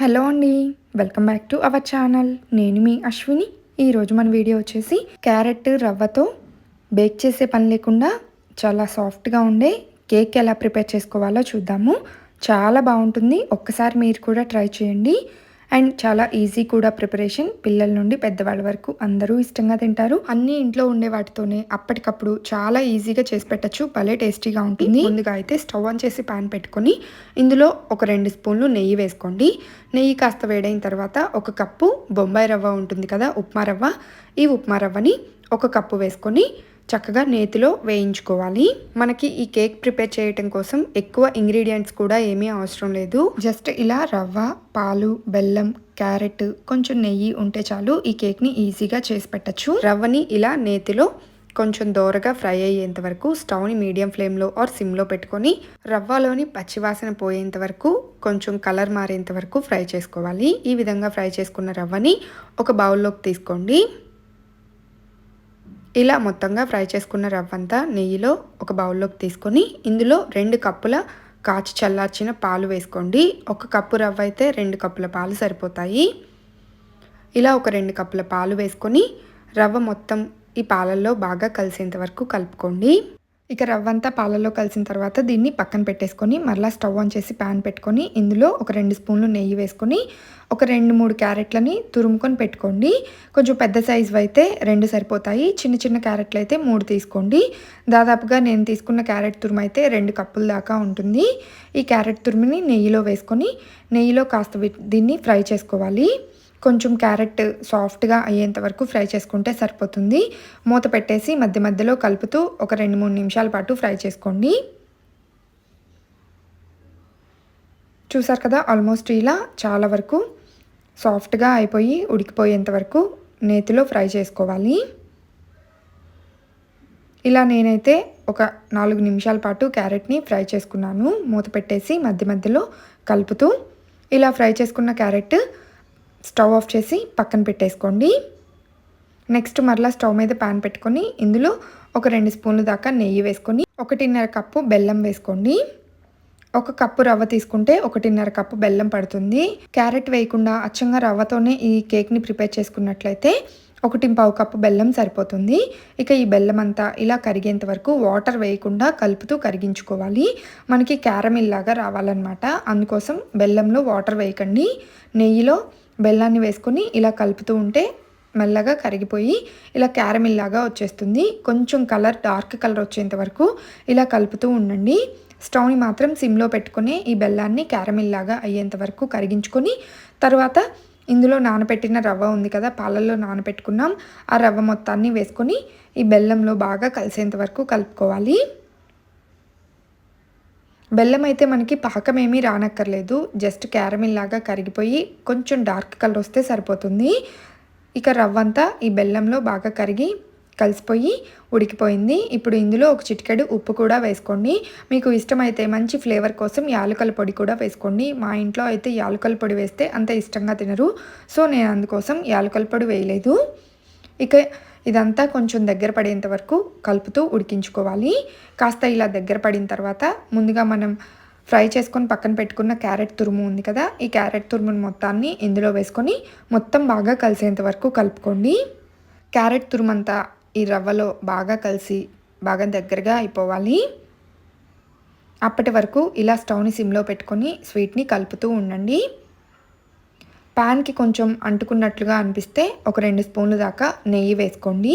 Hello అండి welcome back to our channel. నేను మీ అశ్విని. ఈరోజు మన వీడియో వచ్చేసి క్యారెట్ రవ్వతో బేక్ చేసే పని లేకుండా చాలా సాఫ్ట్గా ఉండే కేక్ ఎలా ప్రిపేర్ చేసుకోవాలో చూద్దాము. చాలా బాగుంటుంది. ఒక్కసారి మీరు కూడా ట్రై చేయండి. అండ్ చాలా ఈజీ కూడా ప్రిపరేషన్. పిల్లల నుండి పెద్దవాళ్ళ వరకు అందరూ ఇష్టంగా తింటారు. అన్ని ఇంట్లో ఉండే వాటితోనే అప్పటికప్పుడు చాలా ఈజీగా చేసి పెట్టచ్చు. భలే టేస్టీగా ఉంటుంది. ముందుగా అయితే స్టవ్ ఆన్ చేసి పాన్ పెట్టుకొని ఇందులో ఒక రెండు స్పూన్లు నెయ్యి వేసుకోండి. నెయ్యి కాస్త వేడైన తర్వాత ఒక కప్పు బొంబాయి రవ్వ ఉంటుంది కదా ఉప్మా రవ్వ. ఈ ఉప్మా రవ్వని ఒక కప్పు వేసుకొని చక్కగా నేతిలో వేయించుకోవాలి. మనకి ఈ కేక్ ప్రిపేర్ చేయటం కోసం ఎక్కువ ఇంగ్రీడియంట్స్ కూడా ఏమీ అవసరం లేదు. జస్ట్ ఇలా రవ్వ పాలు బెల్లం క్యారెట్ కొంచెం నెయ్యి ఉంటే చాలు ఈ కేక్ని ఈజీగా చేసి పెట్టచ్చు. రవ్వని ఇలా నేతిలో కొంచెం దోరగా ఫ్రై అయ్యేంత వరకు స్టవ్ని మీడియం ఫ్లేమ్లో ఆర్ సిమ్లో పెట్టుకొని రవ్వలోని పచ్చివాసన పోయేంత వరకు కొంచెం కలర్ మారేంత వరకు ఫ్రై చేసుకోవాలి. ఈ విధంగా ఫ్రై చేసుకున్న రవ్వని ఒక బౌల్లోకి తీసుకోండి. ఇలా మొత్తంగా ఫ్రై చేసుకున్న రవ్వంతా నెయ్యిలో ఒక బౌల్లోకి తీసుకొని ఇందులో రెండు కప్పుల కాచి చల్లార్చిన పాలు వేసుకోండి. ఒక కప్పు రవ్వ అయితే రెండు కప్పుల పాలు సరిపోతాయి. ఇలా ఒక రెండు కప్పుల పాలు వేసుకొని రవ్వ మొత్తం ఈ పాలల్లో బాగా కలిసేంత వరకు కలుపుకోండి. ఇక రవ్వంతా పాలలో కలిసిన తర్వాత దీన్ని పక్కన పెట్టేసుకొని మరలా స్టవ్ ఆన్ చేసి ప్యాన్ పెట్టుకొని ఇందులో ఒక రెండు స్పూన్లు నెయ్యి వేసుకొని ఒక రెండు మూడు క్యారెట్లని తురుముకొని పెట్టుకోండి. కొంచెం పెద్ద సైజు అయితే రెండు సరిపోతాయి. చిన్న చిన్న క్యారెట్లు అయితే మూడు తీసుకోండి. దాదాపుగా నేను తీసుకున్న క్యారెట్ తురుము అయితే రెండు కప్పుల దాకా ఉంటుంది. ఈ క్యారెట్ తురుముని నెయ్యిలో వేసుకొని నెయ్యిలో కాస్త దీన్ని ఫ్రై చేసుకోవాలి. కొంచెం క్యారెట్ సాఫ్ట్గా అయ్యేంత వరకు ఫ్రై చేసుకుంటే సరిపోతుంది. మూత పెట్టేసి మధ్య మధ్యలో కలుపుతూ ఒక రెండు మూడు నిమిషాల పాటు ఫ్రై చేసుకోండి. చూసారు కదా ఆల్మోస్ట్ ఇలా చాలా వరకు సాఫ్ట్గా అయిపోయి ఉడికిపోయేంత వరకు నేతిలో ఫ్రై చేసుకోవాలి. ఇలా నేనైతే ఒక నాలుగు నిమిషాల పాటు క్యారెట్ని ఫ్రై చేసుకున్నాను. మూత పెట్టేసి మధ్య మధ్యలో కలుపుతూ ఇలా ఫ్రై చేసుకున్న క్యారెట్ స్టవ్ ఆఫ్ చేసి పక్కన పెట్టేసుకోండి. నెక్స్ట్ మరలా స్టవ్ మీద పాన్ పెట్టుకొని ఇందులో ఒక రెండు స్పూన్లు దాకా నెయ్యి వేసుకొని ఒకటిన్నర కప్పు బెల్లం వేసుకోండి. ఒక కప్పు రవ్వ తీసుకుంటే ఒకటిన్నర కప్పు బెల్లం పడుతుంది. క్యారెట్ వేయకుండా అచ్చంగా రవ్వతోనే ఈ కేక్ని ప్రిపేర్ చేసుకున్నట్లయితే ఒకటి పావు కప్పు బెల్లం సరిపోతుంది. ఇక ఈ బెల్లం అంతా ఇలా కరిగేంత వరకు వాటర్ వేయకుండా కలుపుతూ కరిగించుకోవాలి. మనకి క్యారమిల్ లాగా రావాలన్నమాట. అందుకోసం బెల్లంలో వాటర్ వేయకండి. నెయ్యిలో బెల్లాన్ని వేసుకొని ఇలా కలుపుతూ ఉంటే మెల్లగా కరిగిపోయి ఇలా క్యారమిల్ లాగా వచ్చేస్తుంది. కొంచెం కలర్ డార్క్ కలర్ వచ్చేంత వరకు ఇలా కలుపుతూ ఉండండి. స్టవ్ని మాత్రం సిమ్లో పెట్టుకొని ఈ బెల్లాన్ని క్యారమిల్ లాగా అయ్యేంత వరకు కరిగించుకొని తర్వాత ఇందులో నానబెట్టిన రవ్వ ఉంది కదా పాలల్లో నానబెట్టుకున్నాం ఆ రవ్వ మొత్తాన్ని వేసుకొని ఈ బెల్లంలో బాగా కలిసేంత వరకు కలుపుకోవాలి. బెల్లం అయితే మనకి పాకం ఏమీ రానక్కర్లేదు. జస్ట్ క్యారమిల్ లాగా కరిగిపోయి కొంచెం డార్క్ కలర్ వస్తే సరిపోతుంది. ఇక రవ్వంతా ఈ బెల్లంలో బాగా కరిగి కలిసిపోయి ఉడికిపోయింది. ఇప్పుడు ఇందులో ఒక చిటికెడు ఉప్పు కూడా వేసుకోండి. మీకు ఇష్టమైతే మంచి ఫ్లేవర్ కోసం యాలకల పొడి కూడా వేసుకోండి. మా ఇంట్లో అయితే యాలకల పొడి వేస్తే అంత ఇష్టంగా తినరు. సో నేను అందుకోసం యాలకల పొడి వేయలేదు. ఇక ఇదంతా కొంచెం దగ్గర పడేంత వరకు కలుపుతూ ఉడికించుకోవాలి. కాస్త ఇలా దగ్గర పడిన తర్వాత ముందుగా మనం ఫ్రై చేసుకొని పక్కన పెట్టుకున్న క్యారెట్ తురుము ఉంది కదా ఈ క్యారెట్ తురుమును మొత్తాన్ని ఇందులో వేసుకొని మొత్తం బాగా కలిసేంత వరకు కలుపుకోండి. క్యారెట్ తురుమంతా ఈ రవ్వలో బాగా కలిసి బాగా దగ్గరగా అయిపోవాలి. అప్పటి వరకు ఇలా స్టవ్ని సిమ్లో పెట్టుకొని స్వీట్ని కలుపుతూ ఉండండి. ప్యాన్కి కొంచెం అంటుకున్నట్లుగా అనిపిస్తే ఒక రెండు స్పూన్లు దాకా నెయ్యి వేసుకోండి.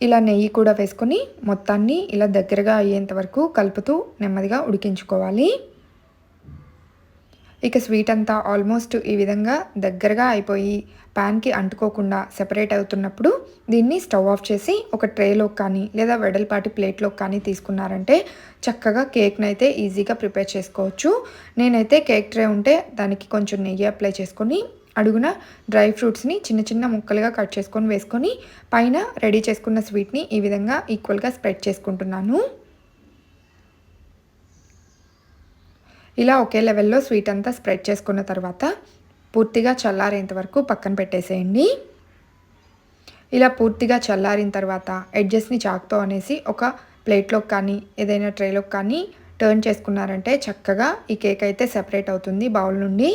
ఇలా నెయ్యి కూడా వేసుకొని మొత్తాన్ని ఇలా దగ్గరగా అయ్యేంత వరకు కలుపుతూ నెమ్మదిగా ఉడికించుకోవాలి. ఇక స్వీట్ అంతా ఆల్మోస్ట్ ఈ విధంగా దగ్గరగా అయిపోయి ప్యాన్కి అంటుకోకుండా సెపరేట్ అవుతున్నప్పుడు దీన్ని స్టవ్ ఆఫ్ చేసి ఒక ట్రేలోకి కానీ లేదా వెడల్పాటి ప్లేట్లోకి కానీ తీసుకున్నారంటే చక్కగా కేక్ని అయితే ఈజీగా ప్రిపేర్ చేసుకోవచ్చు. నేనైతే కేక్ ట్రే ఉంటే దానికి కొంచెం నెయ్యి అప్లై చేసుకొని అడుగున డ్రై ఫ్రూట్స్ని చిన్న చిన్న ముక్కలుగా కట్ చేసుకొని వేసుకొని పైన రెడీ చేసుకున్న స్వీట్ని ఈ విధంగా ఈక్వల్గా స్ప్రెడ్ చేసుకుంటున్నాను. ఇలా ఒకే లెవెల్లో స్వీట్ అంతా స్ప్రెడ్ చేసుకున్న తర్వాత పూర్తిగా చల్లారేంత వరకు పక్కన పెట్టేసేయండి. ఇలా పూర్తిగా చల్లారిన తర్వాత ఎడ్జెస్ని చాక్తో అనేసి ఒక ప్లేట్లోకి కానీ ఏదైనా ట్రేలోకి కానీ టర్న్ చేసుకున్నారంటే చక్కగా ఈ కేక్ అయితే సెపరేట్ అవుతుంది బౌల్ నుండి.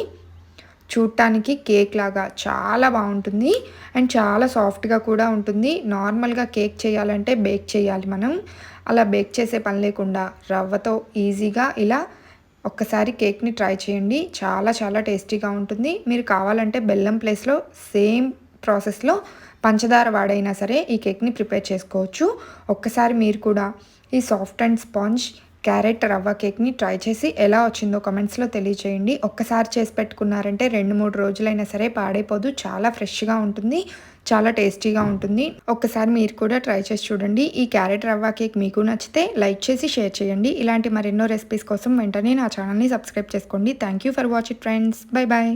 చూడటానికి కేక్ లాగా చాలా బాగుంటుంది. అండ్ చాలా సాఫ్ట్గా కూడా ఉంటుంది. నార్మల్గా కేక్ చేయాలంటే బేక్ చేయాలి మనం. అలా బేక్ చేసే పని లేకుండా రవ్వతో ఈజీగా ఇలా ఒక్కసారి కేక్ని ట్రై చేయండి. చాలా చాలా టేస్టీగా ఉంటుంది. మీరు కావాలంటే బెల్లం ప్లేస్లో సేమ్ ప్రాసెస్లో పంచదార వాడైనా సరే ఈ కేక్ని ప్రిపేర్ చేసుకోవచ్చు. ఒక్కసారి మీరు కూడా ఈ సాఫ్ట్ అండ్ స్పాంజ్ క్యారెట్ రవ్వ కేక్ని ట్రై చేసి ఎలా వచ్చిందో కమెంట్స్లో తెలియచేయండి. ఒక్కసారి చేసి పెట్టుకున్నారంటే రెండు మూడు రోజులైనా సరే పాడైపోదు. చాలా ఫ్రెష్గా ఉంటుంది చాలా టేస్టీగా ఉంటుంది. ఒక్కసారి మీరు కూడా ట్రై చేసి చూడండి. ఈ క్యారెట్ రవ్వ కేక్ మీకు నచ్చితే లైక్ చేసి షేర్ చేయండి. ఇలాంటి మరెన్నో రెసిపీస్ కోసం వెంటనే నా ఛానల్ని సబ్స్క్రైబ్ చేసుకోండి. Thank you for watching friends. Bye bye